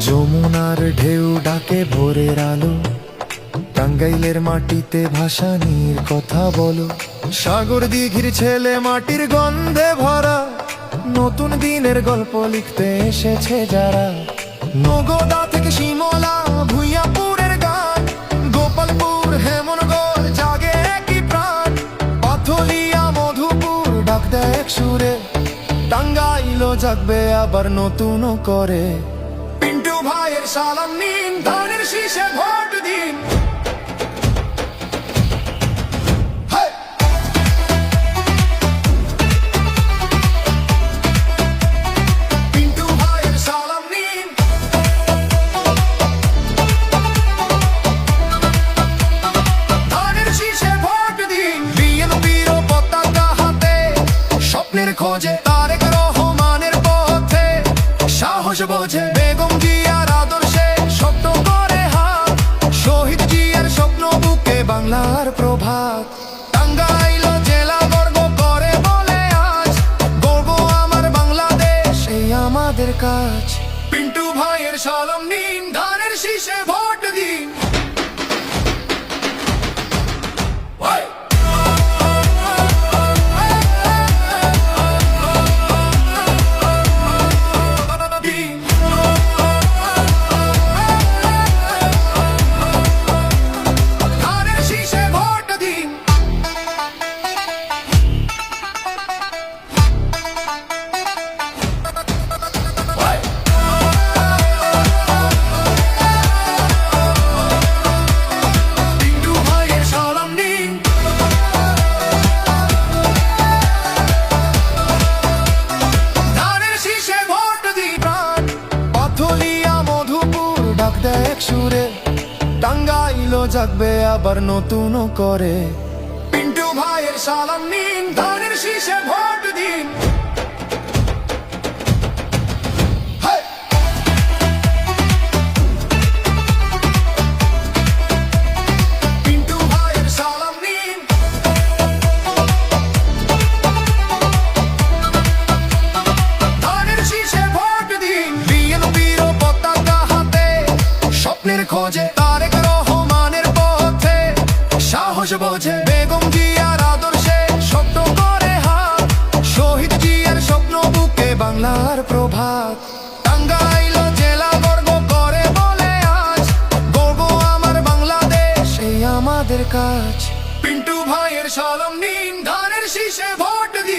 যমুনার ঢেউ ডাকে ভোরের আলো। টাঙ্গাইলের মাটিতে ভাষা নির কথা বলো। সাগর দিঘির ছেলে মাটির গন্ধে ভরা। নতুন দিনের গল্প লিখতে এসেছে যারা। নগদা থেকে শিমলা, ভুইয়াপুরের গান। গোপালপুর হেমনগর জাগে একই প্রাণ। পাথলিয়া মধুপুর, ডাক দেয় এক সুরে। টাঙ্গাইলো জাগবে আবার নতুন করে। ভাইয়ের সালাম নিন ধানের শীষে ভোট দিন। হেই! সাহস বোঝে বেগম জিয়ার আদর্শে শক্ত করে হাত, শহীদ জিয়ার স্বপ্ন বুকে বাংলার প্রভাত। জেলা করে বলে বাংলাদেশ আমাদের কাজ। পিন্টু ভাইয়ের সালাম নিন, ধানের শীষে টাঙ্গাইলো জাগবে আবার নতুন করে। পিন্টু ভাইয়ের সালাম নিন, ধানের শীষে ভোট দিন। হেই! পিন্টু বোঝে। বেগম জিয়ার আদর্শে শক্ত করে হাত, শহীদ জিয়ার স্বপ্ন বুকে বাংলার প্রভাত। বাংলাদেশ, এই আমাদের কাজ। পিন্টু ভাইয়ের সালাম নিন, ধানের শীষে ভোট দিন।